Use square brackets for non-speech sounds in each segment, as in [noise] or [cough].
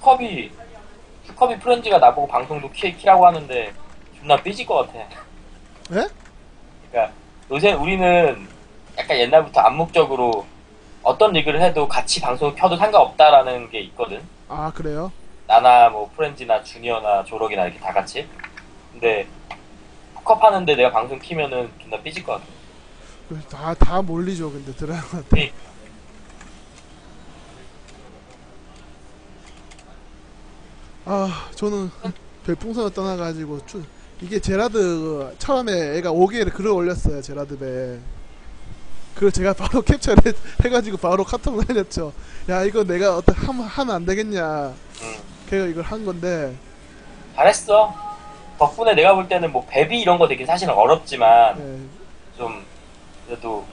푸컵이 푸컵이 프렌즈가 나보고 방송도 키, 키라고 하는데 존나 삐질 것 같아. 예? 그러니까 요새 우리는 약간 옛날부터 암묵적으로 어떤 리그를 해도 같이 방송을 켜도 상관없다라는 게 있거든. 아 그래요? 나나 뭐 프렌즈나 주니어나 조럭이나 이렇게 다 같이. 근데 푸컵 하는데 내가 방송 키면은 존나 삐질 것 같아. 다 다 몰리죠 근데 드라마한테 아 저는 별풍선을 떠나가지고 추, 이게 제라드 처음에 애가 5개를 글을 올렸어요 제라드배 그걸 제가 [laughs] 바로 캡처를 해, 해가지고 바로 카톡 날렸죠 야 이거 내가 어떻게 하면, 하면 안 되겠냐 응. 그래서 이걸 한 건데 잘했어. 덕분에 내가 볼 때는 뭐 베비 이런 거 되게 사실은 어렵지만 예, 좀 그래도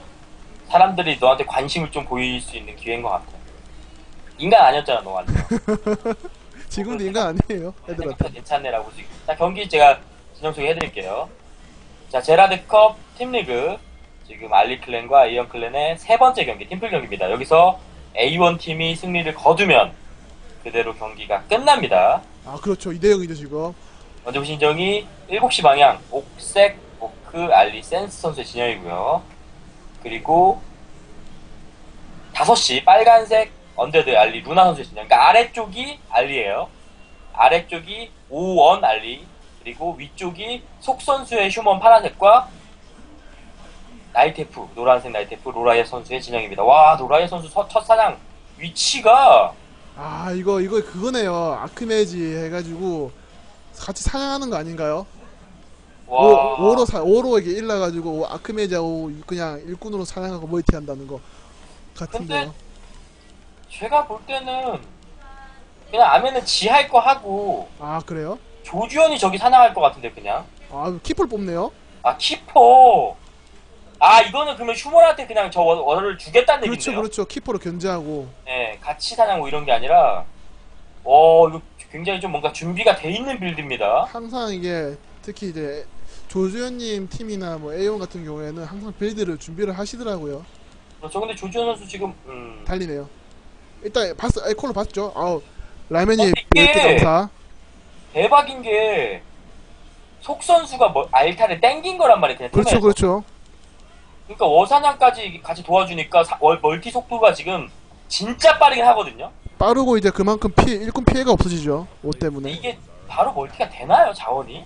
사람들이 너한테 관심을 좀 보일 수 있는 기회인 것 같아. 인간 아니었잖아 너 완전. [laughs] 지금도 인간 아니에요 애들한테 생각보다 괜찮네라고 보시. 자 경기 제가 진영 소개해드릴게요. 자 제라드컵 팀리그 지금 알리 클랜과 이언 클랜의 세 번째 경기 팀플 경기입니다. 여기서 A1 팀이 승리를 거두면 그대로 경기가 끝납니다. 아 그렇죠 이대영이죠 지금 먼저 보신 정이 7시 방향 옥색 오크 알리 센스 선수의 진영이고요. 그리고 5시 빨간색 언데드 알리 루나 선수의 진영. 그러니까 아래쪽이 알리예요. 아래쪽이 오원 알리 그리고 위쪽이 속 선수의 휴먼 파란색과 나이테프 노란색 나이테프 로라이어 선수의 진영입니다. 와 로라이어 선수 서- 첫 사냥 위치가 아 이거 이거 그거네요 아크메지 해가지고 같이 사냥하는 거 아닌가요? 와 오, 오로 사 오로에게 일러가지고 아크메지하고 그냥 일꾼으로 사냥하고 멀티한다는 거 같은데요. 제가 볼 때는 그냥 아면은 지할 거 하고 아 그래요? 조주현이 저기 사냥할 것 같은데 그냥. 아 키플 뽑네요. 아 키퍼 아 이거는 그러면 휴먼한테 그냥 저 원- 원을 주겠다는 그렇죠 얘기인데요. 그렇죠. 키퍼로 견제하고. 네 같이 사냥 뭐 이런 게 아니라. 어 이거 굉장히 좀 뭔가 준비가 돼 있는 빌드입니다. 항상 이게 특히 이제 조주현님 팀이나 뭐 A1 같은 경우에는 항상 빌드를 준비를 하시더라고요. 그렇죠. 근데 조주현 선수 지금 음. 달리네요. 일단 봤어 에콜로 봤죠. 아우 라면이 베이트 점사. 대박인 게 속 선수가 뭐 알타를 땡긴 거란 말이에요 그냥 그렇죠 팀에서. 그렇죠. 그러니까 워사냥까지 같이 도와주니까 사- 월- 멀티 속도가 지금 진짜 빠르긴 하거든요 빠르고 이제 그만큼 피해 일꾼 피해가 없어지죠. 옷 때문에. 이게 바로 멀티가 되나요 자원이?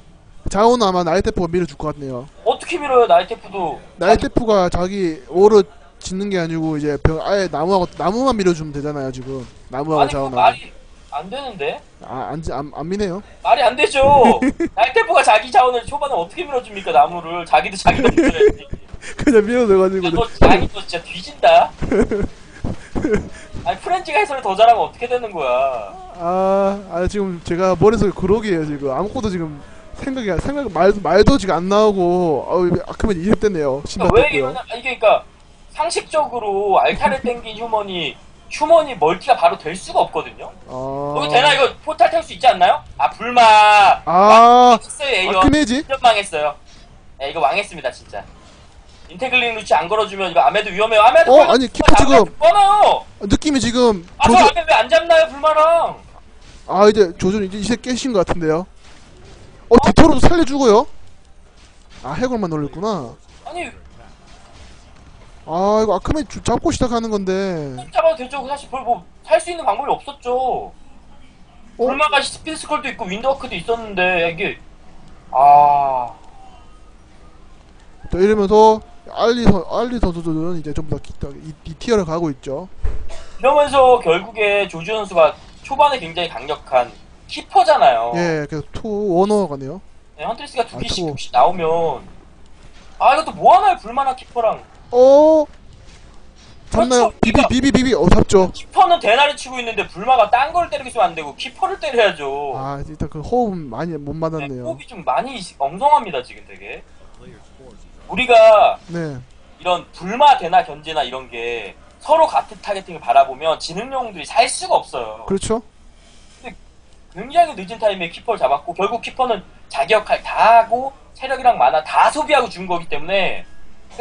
자원 아마 나이테프가 밀어줄 것 같네요. 어떻게 밀어요 나이테프도 나이테프가 자기 오를 짓는 게 아니고 이제 벽 아예 나무하고 나무만 밀어주면 되잖아요 지금. 나무하고 아니 그 자원하고. 말이 안 되는데? 아안 안, 안 미네요. 말이 안 되죠. [laughs] 나이테프가 자기 자원을 초반에 어떻게 밀어줍니까 나무를? 자기도 자기가 [laughs] 밀어야지. 그냥 밀어넣어가지고. 너 아니 너 진짜 뒤진다? [laughs] 아니 프렌즈가 해설을 더 잘하면 어떻게 되는 거야? 아, 아 지금 제가 머릿속에 그러기에요 지금. 아무것도 지금 생각이 안- 생각 말 말도 지금 안 나오고. 아우 아크면 이입됐네요. 그러니까 왜 신났고요. 이러냐? 아니 그러니까 상식적으로 알타를 땡긴 휴먼이 휴먼이 멀티가 바로 될 수가 없거든요? 아, 거기 되나? 이거 포탈 텔수 있지 않나요? 아 불마! 아. 아크메지? 완전 망했어요. 네, 이거 망했습니다 진짜. 인테글링 루치 안 걸어주면 이거 아메도 위험해요. 아메도 어, 아니, 키퍼 지금- 뻔해요. 느낌이 지금 아저 조준 아메 왜안 잡나요 불마랑? 아 이제 조준 이제 이제 깨신 것 같은데요. 어 디토로도 살려주고요. 아 해골만 놀렸구나. 아니 아 이거 아크메 주- 잡고 시작하는 건데. 잡아도 되죠 사실 별 뭐 살 수 있는 방법이 없었죠 어? 불마가 스피드 스컬도 있고 윈드워크도 있었는데 이게 아또 이러면서 알리 선 알리 선수들은 이제 전부 다 기- 이, 이 티어를 가고 있죠. 이러면서 결국에 조주 선수가 초반에 굉장히 강력한 키퍼잖아요 예, 그래서 투 원어 가 네요. 네, 헌트리스가 두 아, 개씩 나오면 아 이것도 뭐 하나요 불만한 키퍼랑 어 잡나요? 그렇죠. 비비 비비 비비 어 잡죠. 키퍼는 대나를 치고 있는데 불마가 딴 걸 때리고 있으면 안 되고 키퍼를 때려야죠. 아 일단 그 호흡은 많이 못 네, 맞았네요. 호흡이 좀 많이 엉성합니다 지금 되게. 우리가 네, 이런 불마 대나 견제나 이런 게 서로 같은 타겟팅을 바라보면 지능 영웅들이 살 수가 없어요. 그렇죠. 굉장히 늦은 타임에 키퍼를 잡았고 결국 키퍼는 자기 역할 다 하고 체력이랑 만화 다 소비하고 죽은 거기 때문에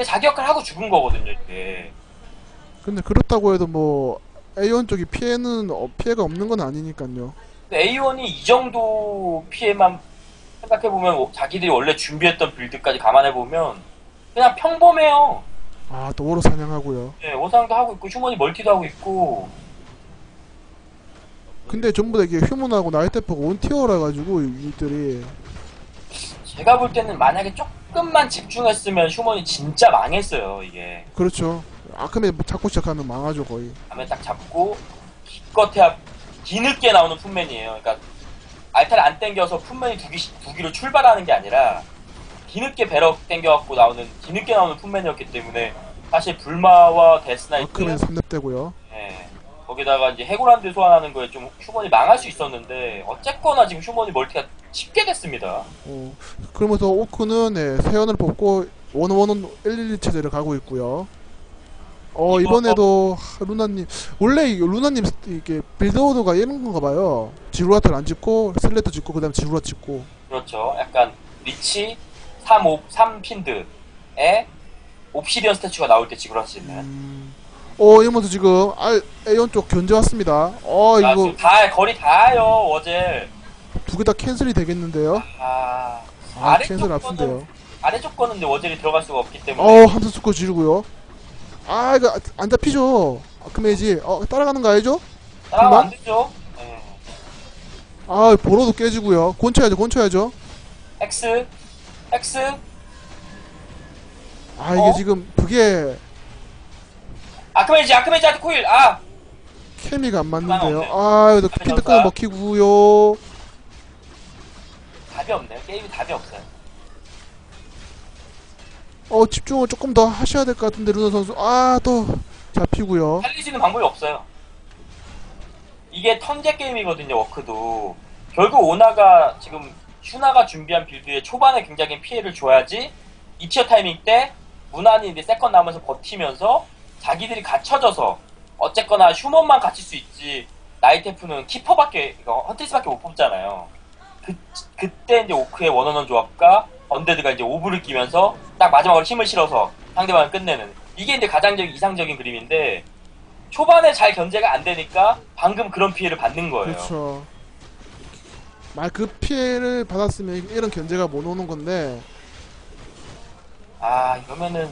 자기 역할 하고 죽은 거거든요 이게. 근데 그렇다고 해도 뭐 A1 쪽이 피해는 어, 피해가 없는 건 아니니까요. A1이 이 정도 피해만 생각해 보면 자기들이 원래 준비했던 빌드까지 감안해 보면 그냥 평범해요. 아, 또 오로 사냥하고요. 네, 오상도 하고 있고 휴머니 멀티도 하고 있고 근데 전부 다 이게 휴먼하고 나이테프가 온 티어라 가지고 이들이 제가 볼 때는 만약에 조금 만 집중했으면 휴머니 진짜 망했어요 이게 그렇죠. 아크메 뭐 잡고 시작하면 망하죠 거의. 밤에 딱 잡고 기껏해야 뒤늦게 나오는 품맨이에요 그러니까 알타를 안 땡겨서 품맨이 두, 기, 두 기로 출발하는 게 아니라 뒤늦게 배럭 땡겨갖고 나오는 뒤늦게 나오는 품맨이었기 때문에 사실 불마와 데스나이트 아크메 3렙 되고요. 예. 거기다가 이제 해골한드 소환하는 거에 좀 휴먼이 망할 수 있었는데 어쨌거나 지금 휴먼이 멀티가 쉽게 됐습니다. 어, 그러면서 오크는 네, 세연을 뽑고 원원원 112 체제를 가고 있고요. 어 이번에도 하, 루나님 원래 이 루나님 이게 빌드 오더가 이런 건가 봐요. 지루라트를 안 찍고 슬레트 찍고 그다음 지루라 찍고. 그렇죠. 약간 리치 3, 5, 3 핀드에 옵시디언 스태츄가 나올 때수 있는. 음. 어 이러면서 지금 알 A1 쪽 견제 왔습니다. 어 아, 이거 지금 다 거리 다요 어제. 두 개 다 캔슬이 되겠는데요? 아, 아 아래쪽 캔슬 거는- 아픈데요. 아래쪽 거는 근데 워젤이 들어갈 수가 없기 때문에. 어 함수 스코 지르고요. 아 이거 안 잡히죠. 아크메이지. 어 따라가는 거 알죠? 따라가면 안 되죠. 예. 아 보로도 깨지고요. 곤쳐야죠. 곤쳐야죠. X, X. 아 이게 어? 지금 그게 아크메이지, 아크메이지 아트 코일. 아, 케미가 안 맞는데요. 아 여기도 답이 핀드 없다. 끈 먹히고요. 답이 없네요. 게임이 답이 없어요. 어 집중을 조금 더 하셔야 될 것 같은데 루나 선수. 아 또 잡히고요. 살릴 수 있는 방법이 없어요. 이게 턴제 게임이거든요, 워크도. 결국 오나가 지금 슈나가 준비한 빌드에 초반에 굉장히 피해를 줘야지 2티어 타이밍 때 무난히 이제 세컨 나오면서 버티면서 자기들이 갖춰져서 어쨌거나 휴먼만 갇힐 수 있지 나이테프는 키퍼밖에 이거 헌트리스밖에 못 뽑잖아요. 그 그때 이제 오크의 원원원 조합과 언데드가 이제 오브를 끼면서 딱 마지막으로 힘을 실어서 상대방을 끝내는 이게 이제 가장 이상적인 그림인데 초반에 잘 견제가 안 되니까 방금 그런 피해를 받는 거예요. 그렇죠. 말 그 피해를 받았으면 이런 견제가 못 오는 건데. 아 이러면은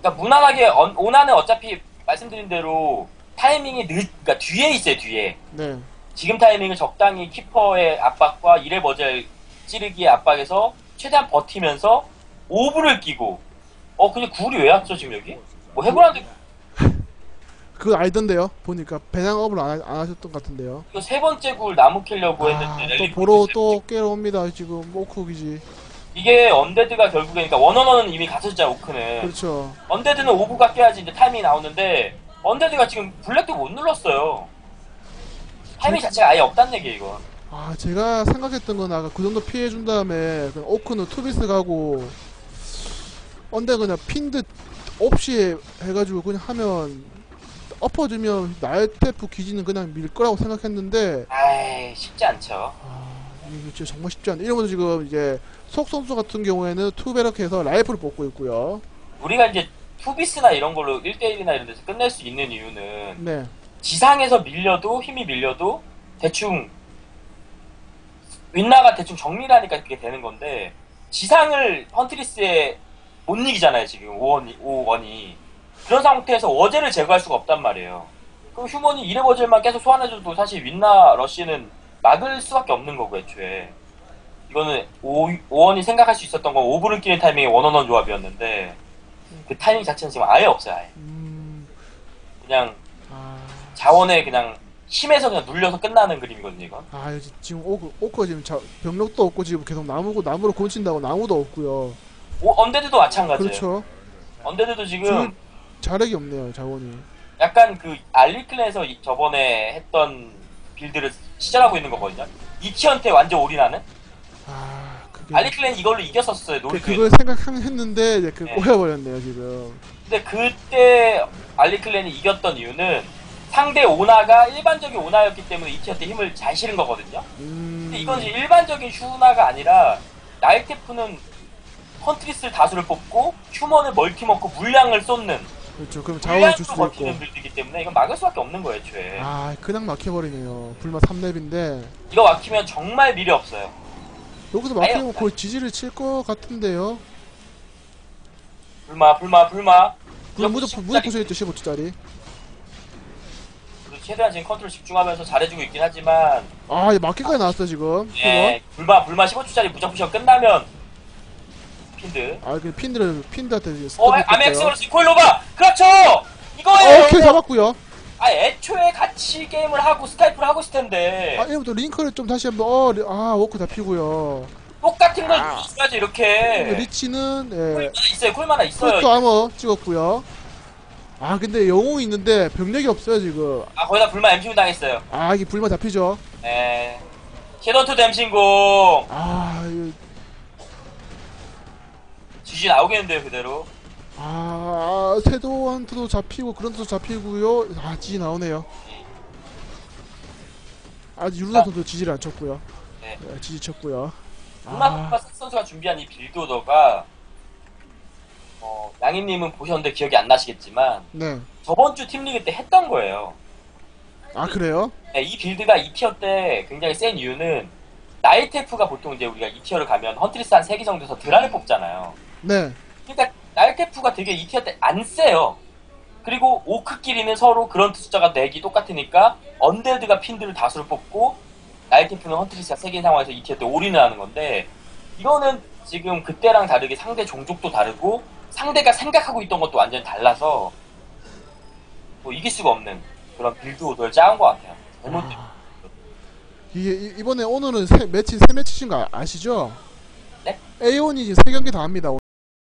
그러니까 무난하게 언- 오나는 어차피 말씀드린 대로 타이밍이 늦 그러니까 뒤에 있어요 뒤에 네. 지금 타이밍을 적당히 키퍼의 압박과 이레 버젤 찌르기의 압박에서 최대한 버티면서 오브를 끼고 어 근데 구울이 왜 왔죠 지금 여기 뭐 해골한테 [laughs] 그거 알던데요. 보니까 배낭업을 안, 하- 안 하셨던 것 같은데요. 이거 세 번째 구울 나무 캐려고 아, 했는데 또 랠리 보러. 또 깨러 옵니다. 지금 오크기지. 이게 언데드가 결국에 그러니까 원원원은 이미 갇혔잖아 오크는 그렇죠. 언데드는 오브가 깨야지 이제 타이밍이 나오는데 언데드가 지금 블랙도 못 눌렀어요. 타이밍 자체가 아예 없다는 얘기예요 이거. 아 제가 생각했던 건 아까 그 정도 피해 준 다음에 그냥 오크는 투비스 가고 언데 그냥 핀드 없이 해가지고 그냥 하면 엎어지면 나이테프 기지는 그냥 밀 거라고 생각했는데 아이 쉽지 않죠. 아 진짜 정말 쉽지 않네. 이러면서 지금 이제 속 선수 같은 경우에는 투베럭해서 라이프를 뽑고 있고요. 우리가 이제 투비스나 이런 걸로 1대1이나 이런 데서 끝낼 수 있는 이유는 네. 지상에서 밀려도 힘이 밀려도 대충 윈나가 대충 정리를 하니까 그게 되는 건데 지상을 헌트리스에 못 이기잖아요 지금 5원이, 5원이. 그런 상태에서 워젤을 제거할 수가 없단 말이에요. 그럼 휴먼이 이레 워젤만 계속 소환해줘도 사실 윈나 러쉬는 막을 수밖에 없는 거고 애초에. 이거는 5, 5원이 생각할 수 있었던 건 오브를 끼는 타이밍에 원원원 조합이었는데 그 타이밍 자체는 지금 아예 없어요 아예. 음, 그냥 아, 자원에 그냥 힘에서 그냥 눌려서 끝나는 그림이거든요, 이건. 아 이제 지금 오크, 오크가 지금 자, 병력도 없고 지금 계속 나무고 나무로 곤친다고 나무도 없고요. 오, 언데드도 마찬가지예요. 그렇죠. 언데드도 지금 자력이 없네요 자원이. 약간 그 알리클랜에서 이- 저번에 했던 빌드를 시전하고 있는 거거든요. 이티언테 완전 올인하는? 아 그게 알리클랜 이걸로 이겼었어요, 그, 노리클. 그걸 생각했는데 이제 그 네. 꼬여버렸네요 지금 근데 그때 알리클랜이 이겼던 이유는 상대 오나가 일반적인 오나였기 때문에 이티언테 힘을 잘 실은 거거든요. 음... 근데 이건 이제 일반적인 슈나가 아니라 나이테프는 헌트리스를 다수를 뽑고 휴먼을 멀티 먹고 물량을 쏟는 그렇죠. 그럼 자원을 줄 수도 버티는 있고. 빌드이기 때문에 이건 막을 수밖에 없는 거예요, 애초에. 아, 그냥 막혀버리네요. 불마 3렙인데. 이거 막히면 정말 미래 없어요. 여기서 막히면. 거의 지지를 칠 것 같은데요. 불마, 불마, 불마. 그럼 무조건, 무조건 부셔있죠, 15초짜리. 그래도 최대한 지금 컨트롤 집중하면서 잘해주고 있긴 하지만, 아, 이제 막기까지 나왔어, 지금. 예, 불마, 불마 15초짜리 무적 부셔 끝나면, 핀드. 아, 그 핀들을, 핀들한테 이제 어, 뺐어요. 그렇지, 코일로바! 그렇죠! 이거예요! 어, 오케이, 잡았고요 아, 애초에 같이 게임을 하고 스카이프를 하고 있을 텐데, 아, 이부터 링크를 좀 다시 한번, 어, 리- 아, 워크 잡히고요 똑같은 걸 있어야지, 이렇게. 리치는, 예. 콜 하나 있어요, 콜 하나 있어요. 포트 아머 찍었고요 아, 근데 영웅이 있는데 병력이 없어요, 지금. 아, 거기다 불마 MCU 당했어요. 아, 이게 불마 잡히죠. 예. 섀도우 투 댐신공. 아, 이거 지지 나오겠는데요, 그대로. 아, 세도한테도 잡히고 그런 데도 잡히고요. 아, 지지 나오네요. 아직 유루나토도 지지를 안 쳤고요. 네. 네, 지지 쳤고요. 루나파 아, 선수가 준비한 이 빌드 오더가 어, 양임님은 보셨는데 기억이 안 나시겠지만 네. 저번 주 팀리그 때 했던 거예요. 아, 그래요? 네, 이 빌드가 2티어 때 굉장히 센 이유는 나이테프가 보통 이제 우리가 2티어를 가면 헌트리스 한 3개 정도에서 드라를 뽑잖아요. 네. 그러니까 나이테프가 되게 2티어 때안 세요. 그리고 오크끼리는 서로 그런트 숫자가 4개 똑같으니까 언데드가 핀들을 다수를 뽑고 나이테프는 헌트리스가 3개인 상황에서 2티어 때 올인을 하는 건데 이거는 지금 그때랑 다르게 상대 종족도 다르고 상대가 생각하고 있던 것도 완전히 달라서 뭐 이길 수가 없는 그런 빌드 오더를 짜온 것 같아요. 잘못 아, 이게 이- 이번에 오늘은 세, 매치 세 매치신 거 아- 아시죠? 네? A1이 지금 세 경기 다 합니다.